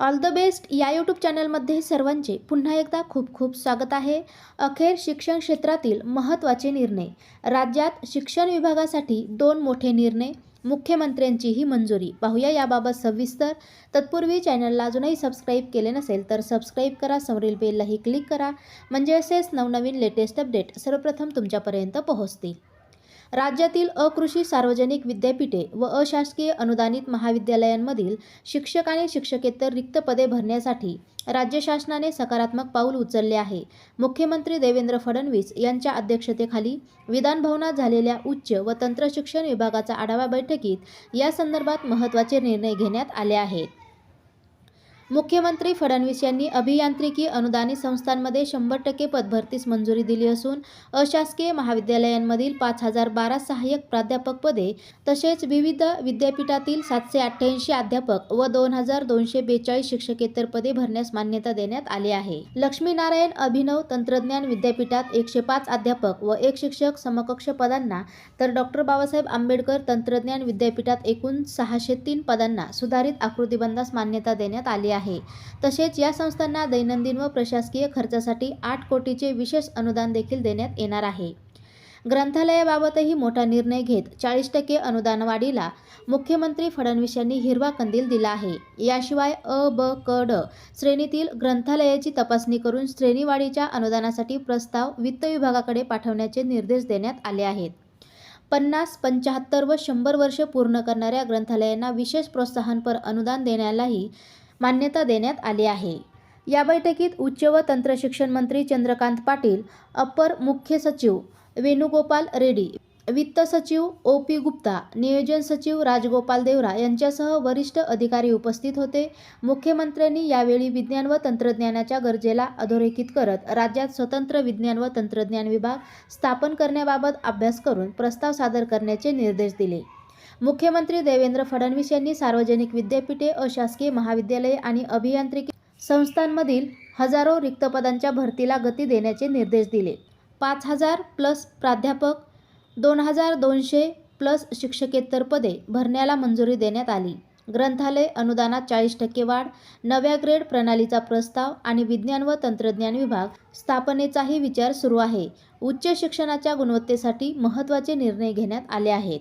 All the best या YouTube चॅनलमध्ये सर्वांचे पुन्हा एकदा खूप खूप स्वागत आहे. अखेर शिक्षण क्षेत्रातील महत्त्वाचे निर्णय. राज्यात शिक्षण विभागासाठी दोन मोठे निर्णय. मुख्यमंत्र्यांचीही मंजुरी. पाहूया याबाबत सविस्तर. तत्पूर्वी चॅनलला अजूनही सबस्क्राईब केले नसेल तर सबस्क्राईब करा. समोरील बेललाही क्लिक करा. म्हणजे असेच नवनवीन लेटेस्ट अपडेट सर्वप्रथम तुमच्यापर्यंत पोहोचतील. राज्यातील अकृषी सार्वजनिक विद्यापीठे व अशासकीय अनुदानित महाविद्यालयांमधील शिक्षक आणि शिक्षकेतर रिक्त पदे भरण्यासाठी राज्य शासनाने सकारात्मक पाऊल उचलले आहे. मुख्यमंत्री देवेंद्र फडणवीस यांच्या अध्यक्षतेखाली विधानभवनात झालेल्या उच्च व तंत्रशिक्षण विभागाचा आढावा बैठकीत या संदर्भात महत्त्वाचे निर्णय घेण्यात आले आहेत. मुख्यमंत्री फडणवीस यांनी अभियांत्रिकी अनुदानित संस्थांमध्ये शंभर टक्के पदभरतीस मंजुरी दिली असून अशासकीय महाविद्यालयांमधील पाच हजार बारा सहाय्यक प्राध्यापक पदे तसेच विविध विद्यापीठातील सातशे अठ्ठ्याऐंशी अध्यापक व दोन हजार दोनशे बेचाळीस शिक्षकेतर पदे भरण्यास मान्यता देण्यात आली आहे. लक्ष्मीनारायण अभिनव तंत्रज्ञान विद्यापीठात एकशे पाच अध्यापक व एक शिक्षक समकक्ष पदांना तर डॉक्टर बाबासाहेब आंबेडकर तंत्रज्ञान विद्यापीठात एकूण सहाशे तीन पदांना सुधारित आकृतीबंधास मान्यता देण्यात आली आहे. तसेच या संस्थांना दैनंदिन व प्रशासकीय खर्चासाठी आठ कोटीचे विशेष अनुदान देखील देण्यात येणार आहे. ग्रंथालयाबाबतही मोठा निर्णय घेत चाळीस टक्के अनुदानवाढीला मुख्यमंत्री फडणवीस यांनी हिरवा कंदील दिला आहे. याशिवाय अ ब क ड श्रेणीतील ग्रंथालयाची तपासणी करून श्रेणीवाढीच्या अनुदानासाठी प्रस्ताव वित्त विभागाकडे पाठवण्याचे निर्देश देण्यात आले आहेत. पन्नास पंच्याहत्तर व शंभर वर्षे पूर्ण करणाऱ्या ग्रंथालयांना विशेष प्रोत्साहनपर अनुदान देण्यालाही मान्यता देण्यात आली आहे. या बैठकीत उच्च व तंत्रशिक्षण मंत्री चंद्रकांत पाटील अपर मुख्य सचिव वेणुगोपाल रेड्डी वित्त सचिव ओ पी गुप्ता नियोजन सचिव राजगोपाल देवरा यांच्यासह वरिष्ठ अधिकारी उपस्थित होते. मुख्यमंत्र्यांनी यावेळी विज्ञान व तंत्रज्ञानाच्या गरजेला अधोरेखित करत राज्यात स्वतंत्र विज्ञान व तंत्रज्ञान विभाग स्थापन करण्याबाबत अभ्यास करून प्रस्ताव सादर करण्याचे निर्देश दिले. मुख्यमंत्री देवेंद्र फडणवीस यांनी सार्वजनिक विद्यापीठे अशासकीय महाविद्यालये आणि अभियांत्रिकी संस्थांमधील हजारो रिक्त पदांच्या भरतीला गती देण्याचे निर्देश दिले. पाच हजार प्लस प्राध्यापक दोन हजार दोनशे प्लस शिक्षकेतर पदे भरण्याला मंजुरी देण्यात आली. ग्रंथालय अनुदानात चाळीस टक्के वाढ नव्या ग्रेड प्रणालीचा प्रस्ताव आणि विज्ञान व तंत्रज्ञान विभाग स्थापनेचाही विचार सुरू आहे. उच्च शिक्षणाच्या गुणवत्तेसाठी महत्त्वाचे निर्णय घेण्यात आले आहेत.